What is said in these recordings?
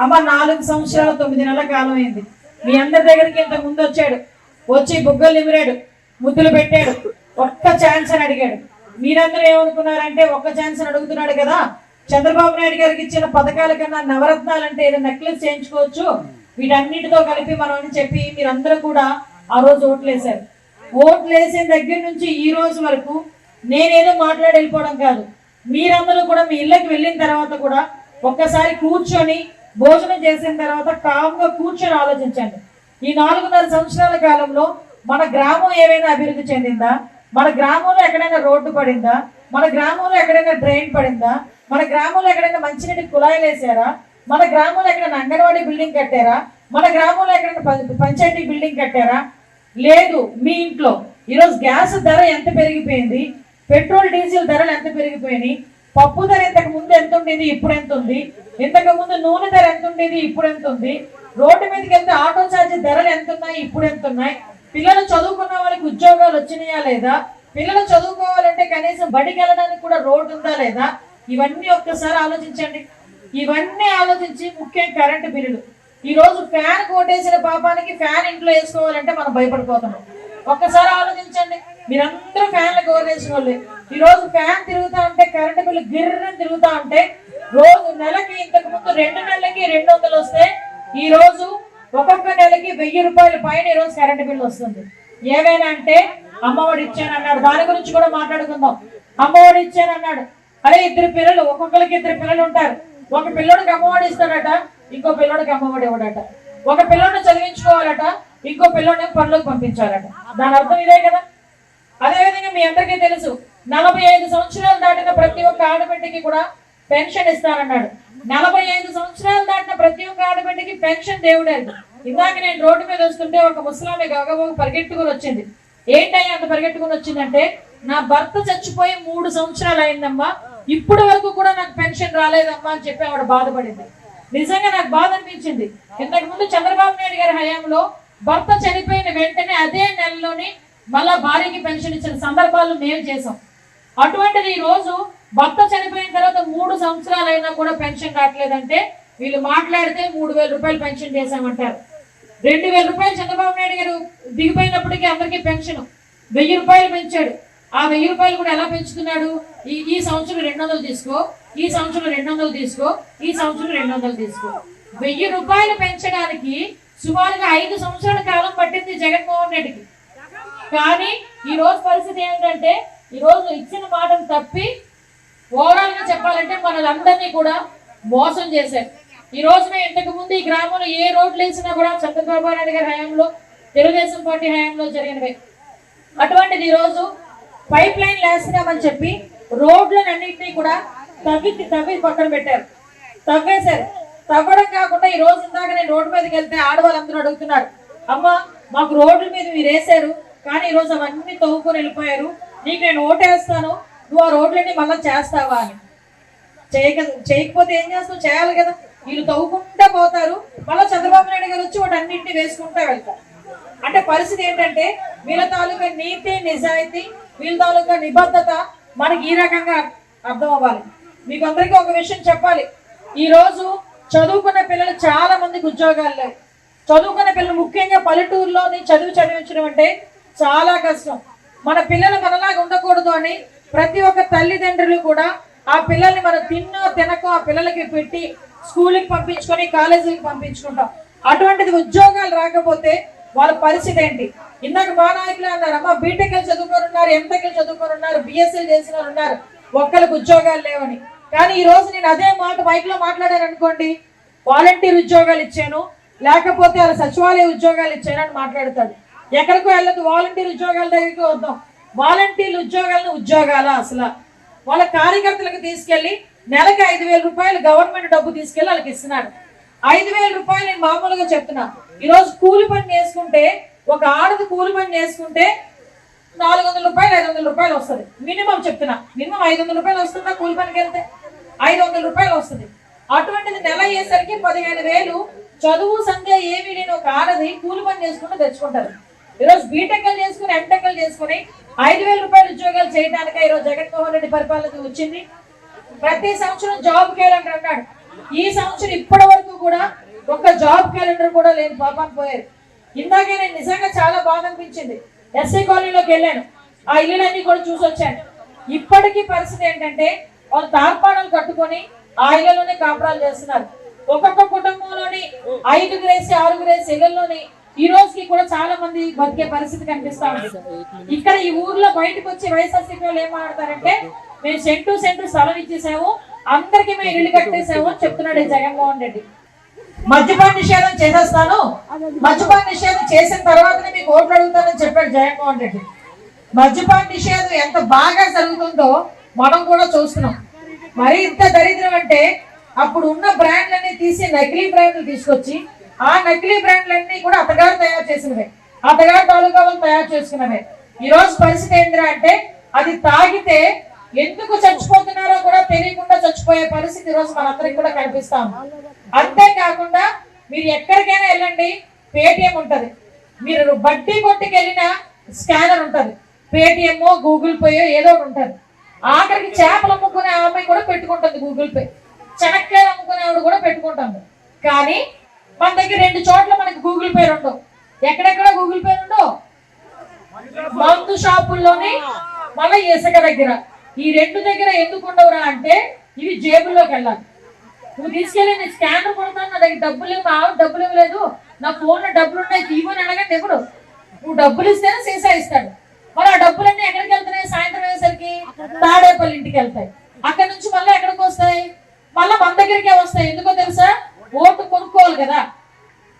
అమ్మ నాలుగు సంవత్సరాల తొమ్మిది నెలల కాలం అయింది. మీ అందరి దగ్గరికి ఇంత ముందు వచ్చాడు. వచ్చి బుగ్గలు నిమిరాడు ముద్దులు పెట్టాడు. ఒక్క ఛాన్స్ అని అడిగాడు. మీరందరూ ఏమనుకున్నారంటే ఒక్క ఛాన్స్ అని అడుగుతున్నాడు కదా? చంద్రబాబు నాయుడు గారికి ఇచ్చిన పథకాల కన్నా నవరత్నాలు అంటే ఏదో నెక్లెస్ చేయించుకోవచ్చు? వీటన్నిటితో కలిపి మనం అని చెప్పి మీరందరూ కూడా ఆ రోజు ఓట్లు వేశారు ఓట్లు వేసిన దగ్గర నుంచి ఈ రోజు వరకు నేనేదో మాట్లాడి వెళ్ళిపోవడం కాదు. మీరందరూ కూడా మీ ఇళ్ళకి వెళ్ళిన తర్వాత కూడా ఒక్కసారి కూర్చొని భోజనం చేసిన తర్వాత కామ్గా కూర్చొని ఆలోచించండి. ఈ నాలుగున్నర సంవత్సరాల కాలంలో మన గ్రామం ఏమైనా అభివృద్ధి చెందిందా? మన గ్రామంలో ఎక్కడైనా రోడ్డు పడిందా? మన గ్రామంలో ఎక్కడైనా డ్రైన్ పడిందా? మన గ్రామంలో ఎక్కడైనా మంచినీటి కుళాయిలు వేసారా? మన గ్రామంలో ఎక్కడైనా అంగన్వాడీ బిల్డింగ్ కట్టారా? మన గ్రామంలో ఎక్కడైనా పంచాయతీ బిల్డింగ్ కట్టారా? లేదు మీ ఇంట్లో. ఈరోజు గ్యాస్ ధర ఎంత పెరిగిపోయింది? పెట్రోల్ డీజిల్ ధరలు ఎంత పెరిగిపోయినాయి? పప్పు ధర ఇంతకు ముందు ఎంత ఉండేది ఇప్పుడు ఎంత ఉంది? ఇంతకు ముందు నూనె ధర ఎంత ఉండేది ఇప్పుడు ఎంత ఉంది? రోడ్డు మీదకి వెళ్తే ఆటో ఛార్జీ ధరలు ఎంత ఉన్నాయి ఇప్పుడు ఎంత ఉన్నాయి? పిల్లలు చదువుకున్న వాళ్ళకి ఉద్యోగాలు వచ్చినాయా లేదా? పిల్లలు చదువుకోవాలంటే కనీసం బడికి వెళ్ళడానికి కూడా రోడ్డు ఉందా లేదా? ఇవన్నీ ఒక్కసారి ఆలోచించండి. ఇవన్నీ ఆలోచించి ముఖ్యం కరెంటు బిల్లులు. ఈ రోజు ఫ్యాన్ కోటేసిన పాపానికి ఫ్యాన్ ఇంట్లో వేసుకోవాలంటే మనం భయపడిపోతున్నాం. ఒక్కసారి ఆలోచించండి. మీరందరూ ఫ్యాన్లకు కోరేసిన వాళ్ళే ఈ రోజు ఫ్యాన్ తిరుగుతా ఉంటే కరెంటు బిల్లు గిర్రని తిరుగుతా ఉంటే రోజు నెలకి ఇంతకు ముందు రెండు నెలలకి రెండు వందలు వస్తే ఈ రోజు ఒక్కొక్క నెలకి వెయ్యి రూపాయల పైన ఈ రోజు కరెంటు బిల్లు వస్తుంది. ఏమైనా అంటే అమ్మఒడి ఇచ్చాను అన్నాడు. దాని గురించి కూడా మాట్లాడుకుందాం. అమ్మఒడి ఇచ్చాను అన్నాడు. అదే ఇద్దరు పిల్లలు ఒక్కొక్కరికి ఇద్దరు పిల్లలు ఉంటారు. ఒక పిల్లోడికి అమ్మఒడి ఇస్తాడట ఇంకో పిల్లోడికి అమ్మఒడి ఇవ్వడట. ఒక పిల్లోడిని చదివించుకోవాలట ఇంకో పిల్లోడిని పనులకు పంపించాలట. దాని అర్థం ఇదే కదా? అదేవిధంగా మీ అందరికీ తెలుసు నలభై ఐదు సంవత్సరాలు దాటిన ప్రతి ఒక్క ఆడబిడ్డకి కూడా పెన్షన్ ఇస్తానన్నాడు. నలభై ఐదు సంవత్సరాలు దాటిన ప్రతి ఒక్క ఆడబిడ్డకి పెన్షన్ దేవుడే ఇందాక నేను రోడ్డు మీద వస్తుంటే ఒక ముసలామె గగబోగు పరిగెట్టుకుని వచ్చింది. ఏంటయ్యా అంత పరిగెట్టుకుని వచ్చిందంటే నా భర్త చచ్చిపోయి మూడు సంవత్సరాలు అయిందమ్మా ఇప్పటి వరకు కూడా నాకు పెన్షన్ రాలేదమ్మా అని చెప్పి ఆవిడ బాధపడింది. నిజంగా నాకు బాధ అనిపించింది. ఇంతకు ముందు చంద్రబాబు నాయుడు గారి హయాంలో భర్త చనిపోయిన వెంటనే అదే నెలలోని మళ్ళా భార్యకి పెన్షన్ ఇచ్చిన సందర్భాలు మేము చేసాం అటువంటిది ఈ రోజు భర్త చనిపోయిన తర్వాత మూడు సంవత్సరాలైనా కూడా పెన్షన్ రావట్లేదంటే వీళ్ళు మాట్లాడితే మూడు వేల రూపాయలు పెన్షన్ చేశామంటారు. రెండు వేల రూపాయలు చంద్రబాబు నాయుడు గారు దిగిపోయినప్పటికీ అందరికీ పెన్షన్ వెయ్యి రూపాయలు పెంచాడు. ఆ వెయ్యి రూపాయలు కూడా ఎలా పెంచుతున్నాడు? ఈ ఈ సంవత్సరం రెండు వందలు తీసుకో ఈ సంవత్సరం రెండు వందలు తీసుకో ఈ సంవత్సరం రెండు వందలు తీసుకో. వెయ్యి రూపాయలు పెంచడానికి సుమారుగా ఐదు సంవత్సరాల కాలం పట్టింది జగన్మోహన్ రెడ్డికి. కానీ ఈ రోజు పరిస్థితి ఏంటంటే ఈ రోజు ఇచ్చిన మాటను తప్పి ఓవరాల్గా చెప్పాలంటే మనలందరినీ కూడా మోసం చేశారు. ఈ రోజున ఇంతకు ముందు ఈ గ్రామంలో ఏ రోడ్లు వేసినా కూడా చంద్రబాబు నాయుడు గారి హయాంలో తెలుగుదేశం పార్టీ హయాంలో జరిగినవి. అటువంటిది ఈరోజు పైప్ లైన్ వేస్తున్నామని చెప్పి రోడ్లను అన్నింటినీ కూడా తవ్వి తవ్వి పక్కన పెట్టారు. తవ్వేశారు. తవ్వడం కాకుండా ఈ రోజు ఇందాక నేను రోడ్డు మీదకి వెళ్తే ఆడవాళ్ళందరూ అడుగుతున్నారు అమ్మ మాకు రోడ్ల మీద మీరు వేసారు కానీ ఈరోజు అవన్నీ తవ్వుకొని వెళ్ళిపోయారు. నీకు నేను ఓటేస్తాను. నువ్వు ఆ రోడ్లన్నీ మళ్ళీ చేస్తావా అని. చేయక చేయకపోతే ఏం చేస్తావు? చేయాలి కదా. వీళ్ళు తవ్వుకుంటా పోతారు. మళ్ళీ చంద్రబాబు నాయుడు గారు వచ్చి వాటి అన్నింటినీ వేసుకుంటా వెళ్తారు. అంటే పరిస్థితి ఏంటంటే వీళ్ళ తాలూకా నీతి నిజాయితీ వీళ్ళ తాలూకా నిబద్ధత మనకి ఈ రకంగా అర్థం అవ్వాలి. మీకు అందరికీ ఒక విషయం చెప్పాలి. ఈరోజు చదువుకున్న పిల్లలు చాలా మందికి ఉద్యోగాలు లేవు. చదువుకున్న పిల్లలు ముఖ్యంగా పల్లెటూరులోని చదువు చదివించడం అంటే చాలా కష్టం. మన పిల్లలు మనలాగా ఉండకూడదు అని ప్రతి ఒక్క తల్లిదండ్రులు కూడా ఆ పిల్లల్ని మనం తిన్నో తినకో ఆ పిల్లలకి పెట్టి స్కూల్కి పంపించుకొని కాలేజీకి పంపించుకుంటాం. అటువంటిది ఉద్యోగాలు రాకపోతే వాళ్ళ పరిస్థితి ఏంటి? ఇందాక మా నాయకులు అన్నారు అమ్మ బీటెక్లు చదువుకొని ఉన్నారు ఎంటెక్లు చదువుకొని ఉన్నారు బిఎస్సీలు చేసిన వాళ్ళు ఉన్నారు ఒక్కరికి ఉద్యోగాలు లేవని. కానీ ఈ రోజు నేను అదే మాట బైక్లో మాట్లాడాను అనుకోండి వాలంటీర్ ఉద్యోగాలు ఇచ్చాను లేకపోతే అలా సచివాలయ ఉద్యోగాలు ఇచ్చాను అని మాట్లాడతాడు. ఎక్కడికో వెళ్ళదు వాలంటీర్ ఉద్యోగాల దగ్గరికి వద్దాం. వాలంటీర్ ఉద్యోగాలను ఉద్యోగాలా అసలు? వాళ్ళ కార్యకర్తలకు తీసుకెళ్ళి నెలకి ఐదు వేల రూపాయలు గవర్నమెంట్ డబ్బు తీసుకెళ్ళి వాళ్ళకి ఇస్తున్నాడు ఐదు వేల రూపాయలు నేను మామూలుగా చెప్తున్నా. ఈరోజు కూలి పని చేసుకుంటే ఒక ఆడది కూలి పని చేసుకుంటే నాలుగు వందల రూపాయలు ఐదు వందల రూపాయలు వస్తుంది. మినిమం చెప్తున్నా. మినిమం ఐదు వందల రూపాయలు వస్తుందా కూలి పనికి వెళ్తే? ఐదు వందల రూపాయలు వస్తుంది. అటువంటిది నెల అయ్యేసరికి పదిహేను వేలు చదువు సంధ్య ఏమి లేని ఒక ఆడది కూలి పని చేసుకుంటూ తెచ్చుకుంటారు. ఈరోజు బీటెక్లు చేసుకుని ఎంటెక్లు చేసుకుని ఐదు వేల రూపాయల ఉద్యోగాలు చేయడానికి ఈరోజు జగన్మోహన్ రెడ్డి పరిపాలన వచ్చింది. ప్రతి సంవత్సరం జాబ్ క్యాలెండర్ అన్నాడు. ఈ సంవత్సరం ఇప్పటి వరకు కూడా ఒక జాబ్ క్యాలెండర్ కూడా లేని పాపాన్ని పోయారు. ఇందాకే నేను నిజంగా చాలా బాధ అనిపించింది. ఎస్ఐ కాలనీలోకి వెళ్ళాను. ఆ ఇల్లులన్నీ కూడా చూసి వచ్చాను. ఇప్పటికీ పరిస్థితి ఏంటంటే వాళ్ళు తార్పాణాలు కట్టుకొని ఆ ఇళ్ళలోనే కాపురాలు చేస్తున్నారు. ఒక్కొక్క కుటుంబంలోని ఐదుగురేసి ఆరుగురేసి ఇళ్ళలోని ఈ రోజుకి కూడా చాలా మంది బతికే పరిస్థితి కనిపిస్తా ఉంది. ఇక్కడ ఈ ఊర్లో బయటకు వచ్చి వైఎస్ఆర్సీపీ వాళ్ళు ఏం మాట్లాడతారంటే మేము సెంటు సెంటు స్థలం ఇచ్చేసాము అందరికీ మేము ఇల్లు కట్టేసాము అని చెప్తున్నాడు ఈ జగన్మోహన్ రెడ్డి. మద్యపాన నిషేధం చేసేస్తాను మద్యపాన నిషేధం చేసిన తర్వాతనే మీకు ఓట్లు అడుగుతానని చెప్పాడు జగన్మోహన్ రెడ్డి. మద్యపాన నిషేధం ఎంత బాగా జరుగుతుందో మనం కూడా చూస్తున్నాం. మరి ఇంత దరిద్రం అంటే అప్పుడు ఉన్న బ్రాండ్లన్నీ తీసి నకిలీ బ్రాండ్లు తీసుకొచ్చి ఆ నకిలీ బ్రాండ్లన్నీ కూడా అతగారు తయారు చేసినవే. అతగారు తాలూకా వాళ్ళు తయారు చేసుకున్నవే. ఈ రోజు పరిస్థితి ఏంటిరా అంటే అది తాగితే ఎందుకు చచ్చిపోతున్నారో కూడా తెలియకుండా చచ్చిపోయే పరిస్థితి ఈ రోజు మనందరికి కూడా కనిపిస్తాం అంతేకాకుండా మీరు ఎక్కడికైనా వెళ్ళండి పేటిఎం ఉంటుంది. మీరు బట్టి కొట్టుకు వెళ్ళిన స్కానర్ ఉంటుంది. పేటిఎం గూగుల్ పే ఏదో ఒకటి ఉంటుంది. ఆఖరికి చేపలు అమ్ముకునే ఆమె కూడా పెట్టుకుంటుంది గూగుల్ పే. చెనక్కాయలు అమ్ముకునే ఆవిడ కూడా పెట్టుకుంటుంది. కానీ మన దగ్గర రెండు చోట్ల మనకి గూగుల్ పే ఉండవు ఎక్కడెక్కడ గూగుల్ పే ఉండవు మందు షాపుల్లోని మళ్ళీ ఇసుక దగ్గర. ఈ రెండు దగ్గర ఎందుకు ఉండవురా అంటే ఇవి జేబుల్లోకి వెళ్ళాలి. నువ్వు తీసుకెళ్ళి నేను స్కానర్ కొడతాను నా దగ్గర డబ్బులు లేవు మా ఆవిడ డబ్బులు ఇవ్వలేదు నా ఫోన్ డబ్బులు ఉన్నాయి తీవని అనగా తెగుడు నువ్వు డబ్బులు ఇస్తేనే సీసా ఇస్తాడు. మరి ఆ డబ్బులన్నీ ఎక్కడికి వెళ్తున్నాయి? సాయంత్రం అయ్యేసరికి తాడేపల్లి ఇంటికి వెళ్తాయి. అక్కడ నుంచి మళ్ళీ ఎక్కడికి వస్తాయి? మళ్ళీ మన దగ్గరికే వస్తాయి. ఎందుకో తెలుసా? ఓటు కొనుక్కోవాలి కదా.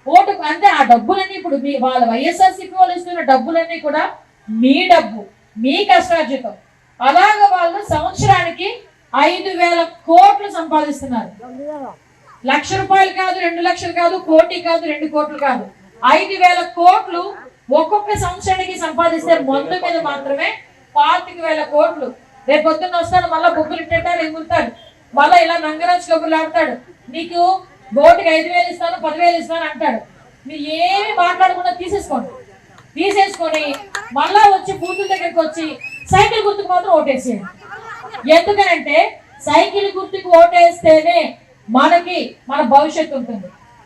ఓటు అంటే ఆ డబ్బులన్నీ ఇప్పుడు మీ వాళ్ళ వైఎస్ఆర్సీపీ వాళ్ళు ఇస్తున్న డబ్బులన్నీ కూడా మీ డబ్బు మీ కష్టార్జితం. అలాగ వాళ్ళు సంవత్సరానికి ఐదు వేల కోట్లు సంపాదిస్తున్నారు. లక్ష రూపాయలు కాదు రెండు లక్షలు కాదు కోటి కాదు రెండు కోట్లు కాదు. ఐదు వేల కోట్లు ఒక్కొక్క సంవత్సరానికి సంపాదిస్తే మందు మీద మాత్రమే పాతిక వేల కోట్లు. రేపు పొద్దున్న వస్తాడు మళ్ళీ బొబ్బులు ఇట్టేటారు ఎగురుతాడు మళ్ళీ ఇలా నంగరాజు కబుర్లు ఆడతాడు. నీకు బోర్డుకి ఐదు వేలు ఇస్తాను పదివేలు ఇస్తాను అంటాడు. మీరు ఏమి మాట్లాడకుండా తీసేసుకోండి. తీసేసుకొని మళ్ళా వచ్చి బూతుల దగ్గరికి వచ్చి సైకిల్ గుర్తుకు మాత్రం ఓటేసేయండి. ఎందుకనంటే సైకిల్ గుర్తుకు ఓటేస్తేనే మనకి మన భవిష్యత్తు ఉంటుంది.